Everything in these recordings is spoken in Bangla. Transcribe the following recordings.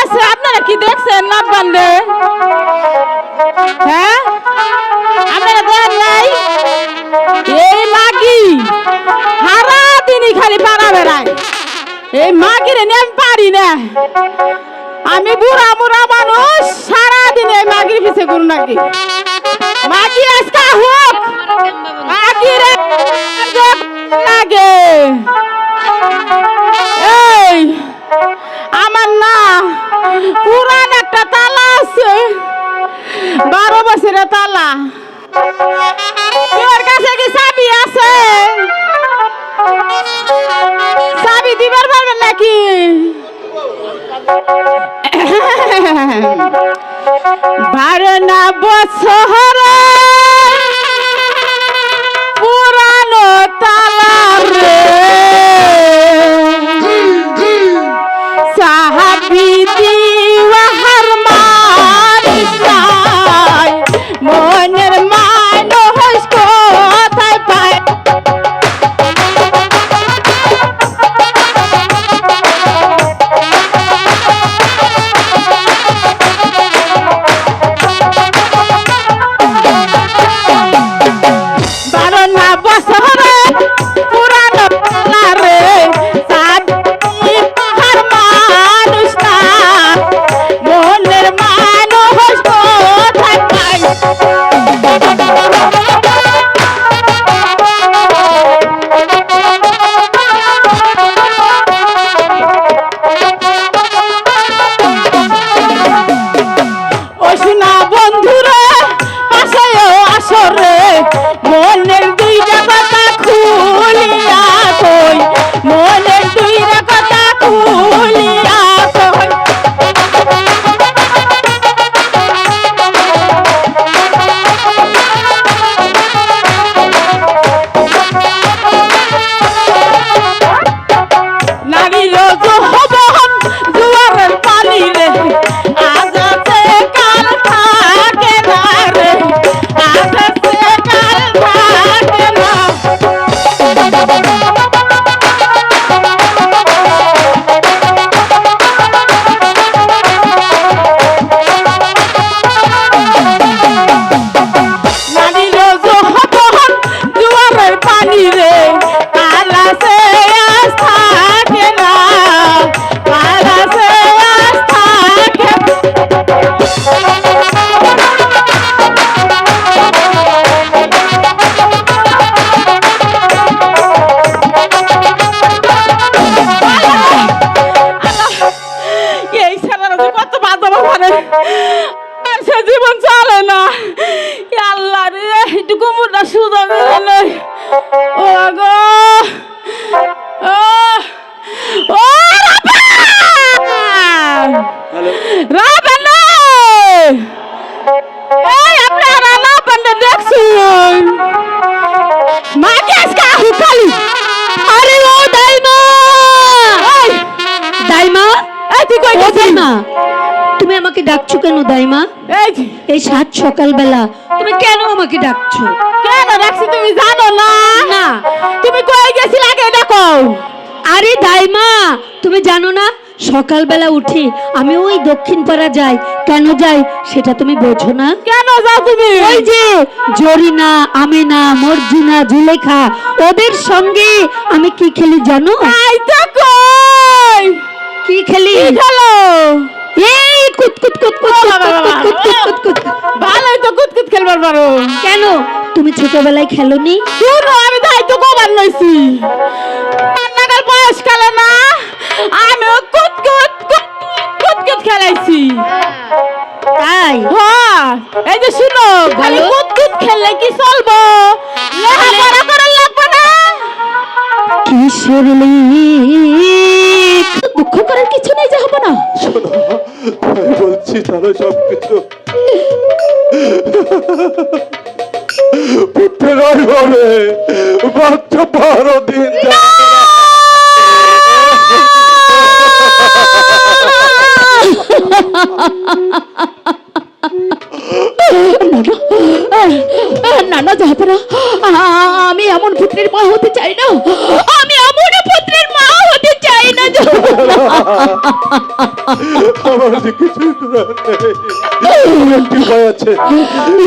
আছে, আপনারা কি দেখছেন না বান্ধে হ্যাঁ? আপনারা দেখেন নাই? এই মাগি সারা দিনই খালি পাড়া বেড়ায়। এই মাগিরে নিয়ে পারি না। আমি বুড়া মুড়া মানুষ, সারা দিন এই মাগির পিছিয়ে গুরু নাকি? বারো না বছর পুরানো তালা রে। বন্ধুরে আসো আসরে মনের দুইটা তুমি আমাকে ডাকছো কেন দাইমা? এই সাত সকালবেলা তুমি কেন আমাকে ডাকছো? কেন রাখছি তুমি সকালবেলা উঠি আমি ওই দক্ষিণ পাড়া যাই। কেন যাই সেটা তুমি বোঝো না? কেন যাও তুমি? ওই যে জরিনা আমিনা মর্জিনা জুলেখা ওদের সঙ্গে আমি কি খেলি জানো? তাই তো কই। কি খেলি? খেলো? এই কুত কুত কুত কুত ও কুত বাবা বাবা, কুত কুত কুত কুত কুত। ভালোই তো কুতকুত খেলবার পারো। কেন? তুমি ছোটবেলায় খেলোনি? শুনো আমি তাই তো নইছি নাগাল বয়স কালে না আমিও কুতকুত কুতকুত খেলাইছি। তাই? হ্যাঁ। এই যে শুনো খালি। কুতকুত খেললে কি চলবো? লেখাপড়া করার লাগবে না? কিসের লিখ? দুঃখ করার কিছু নেই যে হবে না। শোনো আমি বলছি চলো সব কিছু পুত্রের ঘরে বাচ্চা বারো দিন না না। আমি এমন পুত্রের মা হতে চাই না। আমি এমন পুত্রের মা হতে চাই না। আমার যে কিছু একটি উপায় আছে।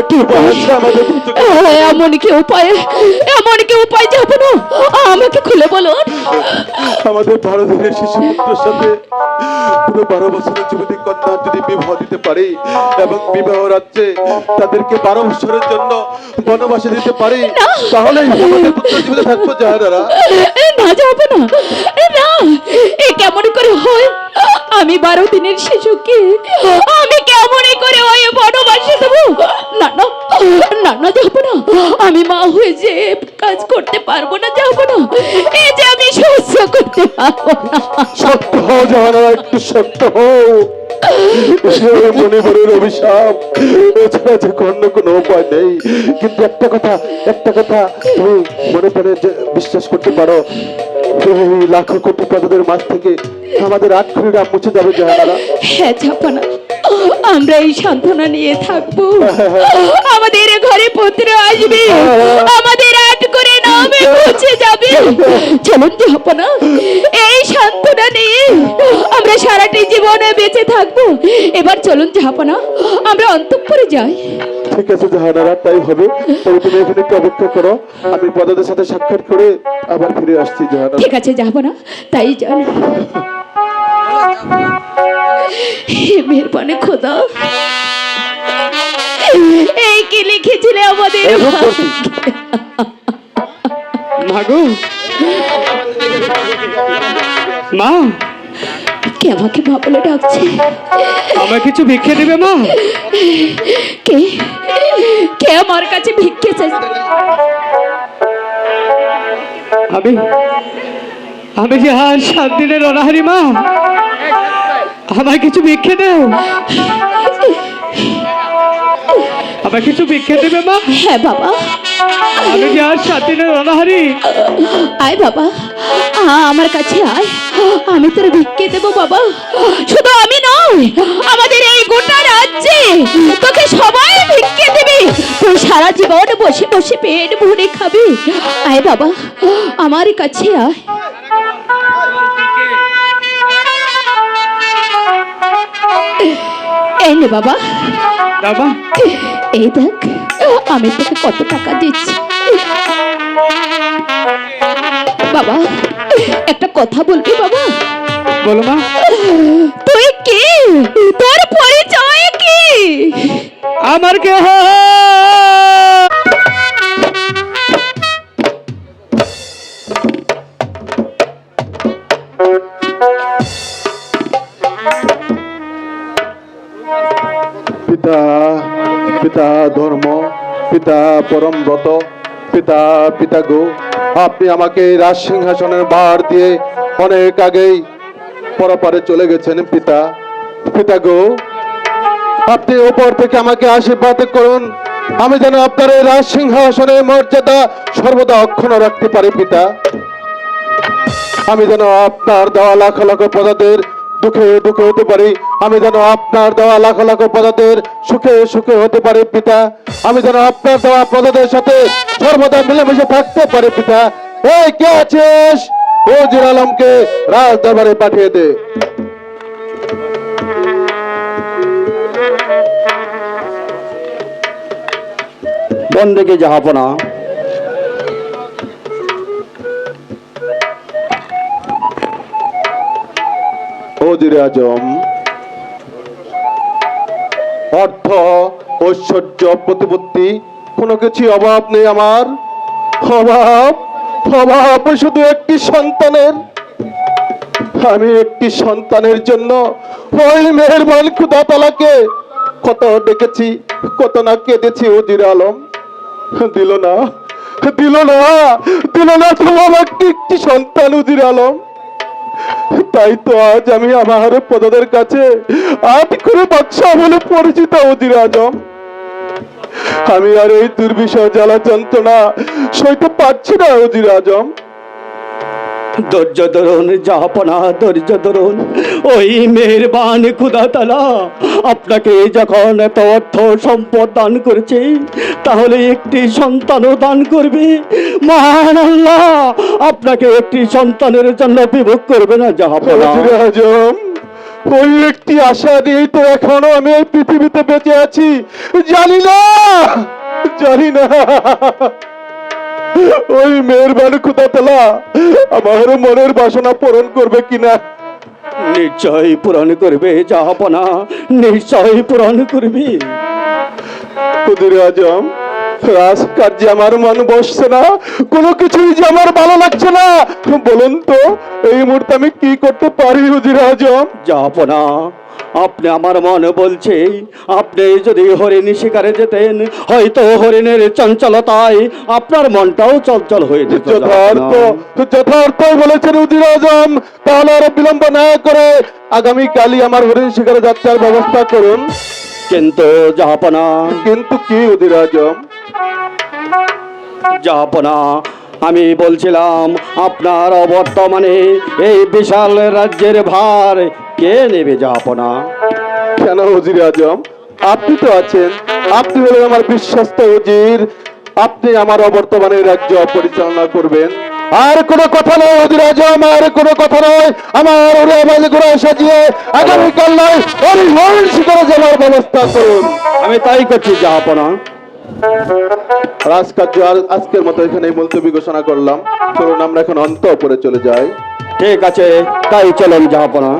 একটি উপায় আছে আমাদের এমন কি উপায়? এমন কি উপায় যাব না? আমাকে খুলে বলুন। আমাদের দিনের শিশু পুত্রের সাথে পুরো বারো বছরের যুবতী কন্যা যদি বিবাহ দিতে পারি এবং বিবাহ রাজ্যে তাদেরকে বারো বছরের জন্য বনবাসে দিতে পারি তাহলে জীবিত থাকব যাহারা না যাব না। না এ কেমন করে হয়? আমি বারো দিনের শিশুকে আমি কেমন করে ওই বনবাসে দেবো? না না না না যাব না। আমি মা হয়ে যে কাজ করতে পারব না যাব না। এই যে আমি সহ্য করতে পারব না। সত্য হও যাহারা একটু সত্য হও। অভিশাপ। এছাড়া যে অন্য কোনো উপায় নেই। কিন্তু একটা কথা একটা কথা তুমি মনে বিশ্বাস করতে পারো। লাখো কোটি পদদের মাঝ থেকে আমাদের আটখড়িরা মুছে যাবে যাহারা হ্যাঁ যাব না আমরা এই সান্ত্বনা নিয়ে থাকব। আমাদের ঘরে পুত্র আসবে। আমাদের আট করে নামে পৌঁছে যাবে। চলুন যাব জীবনে বেঁচে থাকব। এবার চলুন যাব না আমরা অন্তঃপুরে যাই। ঠিক আছে জাহানারা তাই হবে। তবে তুমি এখানে একটু অপেক্ষা করো। আমি পদাদের সাথে সাক্ষাৎ করে আবার ফিরে আসছি জাহানারা ঠিক আছে যাব না তাই যান হে মেহরবানে খোদা। এই কি লিখেছিলে আমাদের? রূপ মা। কে আমাকে মা বলে ডাকছে? আমার কিছু ভিক্ষে দেবে মা? কে? কে আমার কাছে ভিক্ষে চাইছে? আমি আমি যে আর সাত দিনের অনাহারি মা আমার কিছু ভিক্ষে দাও। আমায় কিছু ভিক্ষে দেবে মা? হ্যাঁ বাবা। আমি যে আর সাত দিনের অনাহারি। আয় বাবা। আ, আমার কাছে আয়। আমি তোর ভিক্ষে দেবো বাবা। শুধু আমি নয় আমাদের এই গোটা রাজ্যে তোকে সবাই ভিক্ষে দেবে। তুই সারা জীবন বসে বসে পেট ভরে খাবি। আয় বাবা। আমার কাছে আয়। এই বাবা? বাবা? এই দেখ আমি তোকে কত টাকা দিচ্ছি। বাবা একটা কথা বলবি বাবা? বলো মা। তুই কি? তোর পরিচয় কি? আমার কে পিতা পিতা ধর্ম, পিতা পরম ব্রত, পিতা পিতা গো, আপনি আমাকে রাজ সিংহাসনের ভার দিয়ে অনেক আগেই পরপারে চলে গেছেন পিতা। পিতা গো, আপনি ওপর থেকে আমাকে আশীর্বাদ করুন। আমি যেন আপনার এই রাজ সিংহাসনের মর্যাদা সর্বদা অক্ষুণ্ণ রাখতে পারি, পিতা। আমি যেন আপনার দেওয়া লাখ লাখ পদাদের দুঃখে দুঃখে হতে পারি। আমি যেন আপনার দেওয়া পদাদের সুখে সুখে হতে পারি, পিতা। আমি যেন আপনার দেওয়া পদাদের সাথে সর্বদা মিলেমিশে থাকতে পারি, পিতা। এই কে আছিস? আলমকে রাজ পাঠিয়ে দে। বন্দেকে জাহাপনা ও জির আজম অর্থ, ঐশ্বর্য, প্রতিপত্তি, কোনো কিছু অভাব নেই আমার। অভাব অভাব, শুধু একটি সন্তানের। আমি একটি সন্তানের জন্য ওই মেহেরবান খুদা তালাকে কত ডেকেছি, কত না কেঁদেছি উজির আলম। দিল না দিল না দিল না তো আমাকে একটি সন্তান উজির আলম। তাই তো আজ আমি আমার পদদের কাছে আট করে বাদশাহ বলে পরিচিত অজির আজম। আমি আর এই দুর্বিষয় জ্বালা যন্ত্রণা সইতে পারছি না অজির আজম। ধৈর্য ধরুন জাহাপনা ধৈর্য ধরুন। ওই মেহরবান খুদা তালা, আপনাকে যখন এত অর্থ সম্পদ দান করেছে, তাহলে একটি সন্তানও দান করবে। মহান আল্লাহ, আপনাকে একটি সন্তানের জন্য বিভোগ করবে না জাহাপনা ওই একটি আশা দিয়েই তো এখনও আমি এই পৃথিবীতে বেঁচে আছি। জানি না জানি না। ওই মেয়ের মেহরবান খুদা তালা, আমার মনের বাসনা পূরণ করবে কিনা? নিশ্চয় পূরণ করবে জাহাপনা নিশ্চয় পূরণ করবে। কুদুর আজম রাজকার্যে আমার মন বসছে না কোনো কিছুই যে আমার ভালো লাগছে না। বলুন তো এই মুহূর্তে আমি কি করতে পারি হুজির আজম? জাহাপনা আপনি আমার মনে বলছে আপনি যদি হরিণ শিকারে যেতেন হয়তো হরিণের চঞ্চলতায় আপনার মনটাও চঞ্চল হয়ে যেত। যথার্থ যথার্থ বলেছেন উদির আজম তাহলে আর বিলম্ব না করে আগামী কালই আমার হরিণ শিকারে যাত্রার ব্যবস্থা করুন। কিন্তু জাহাপনা কিন্তু কি উদির আজম? জাহাপনা আমি বলছিলাম আপনার বর্তমানে এই বিশাল রাজ্যের ভার কে নেবে জাহাপনা কেন উজির আজম? আপনি তো আছেন। আপনি হলেন আমার বিশ্বস্ত উজির। আপনি আমার অবর্তমানে রাজ্য পরিচালনা করবেন। আর কোনো কথা নয় উজির আজম আর কোনো কথা নয়। আমার ওরে আবাজ করে সাজিয়ে আগামীকাল নয় ওই হরিণ শিকারে যাওয়ার ব্যবস্থা করুন। আমি তাই করছি জাহাপনা রাজকার্য আজকের মতো এখানে মুলতবি ঘোষণা করলাম। চলুন আমরা এখন অন্ত উপরে চলে যাই। ঠিক আছে, তাই চলেন জাহাপনা